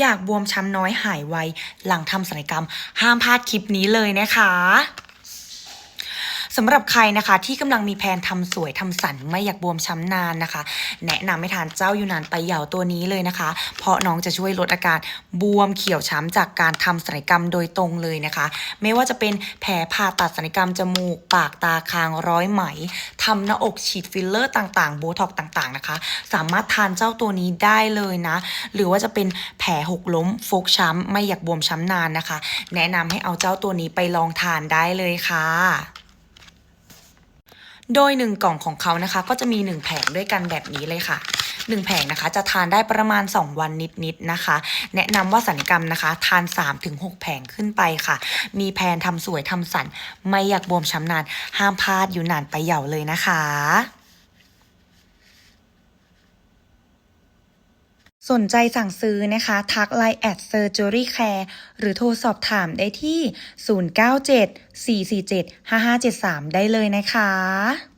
อยากบวมช้ำน้อยหายไว หลังทำศัลยกรรม ห้ามพลาดคลิปนี้เลยนะคะ สำหรับใครนะคะที่กำลังมีแผนทำสวยทำสันไม่อยากบวมช้ำนานนะคะ แนะนำให้ทานเจ้ายูนานไปเหยาตัวนี้เลยนะคะ เพราะน้องจะช่วยลดอาการบวมเขียวช้ำจากการทำศัลยกรรมโดยตรงเลยนะคะ ไม่ว่าจะเป็นแผลผ่าตัดศัลยกรรมจมูก ปากตาคางร้อยไหมทำหน้าอกฉีดฟิลเลอร์ต่างๆโบท็อกต่างๆนะคะ สามารถทานเจ้าตัวนี้ได้เลยนะ หรือว่าจะเป็นแผลหกล้มฟกช้ำไม่อยากบวมช้ำนานนะคะ แนะนำให้เอาเจ้าตัวนี้ไปลองทานได้เลยค่ะ โดยหนึ่งกล่องของเขานะคะ ก็จะมีหนึ่งแผงด้วยกันแบบนี้เลยค่ะหนึ่งแผงนะคะ จะทานได้ประมาณ 2 วันนิดๆนะคะ แนะนำว่าสัญกรรมนะคะ ทาน 3-6 แผงขึ้นไปค่ะ มีแผนทำสวยทำสัน ไม่อยากบวมช้ำนาน ห้ามพลาดอยู่นานไปเหยาเลยนะคะ สนใจสั่งซื้อนะคะ ทักไลน์แอดเซอร์จูรี่แคร์หรือโทรสอบถามได้ที่ 097 447 5573 ได้เลยนะคะ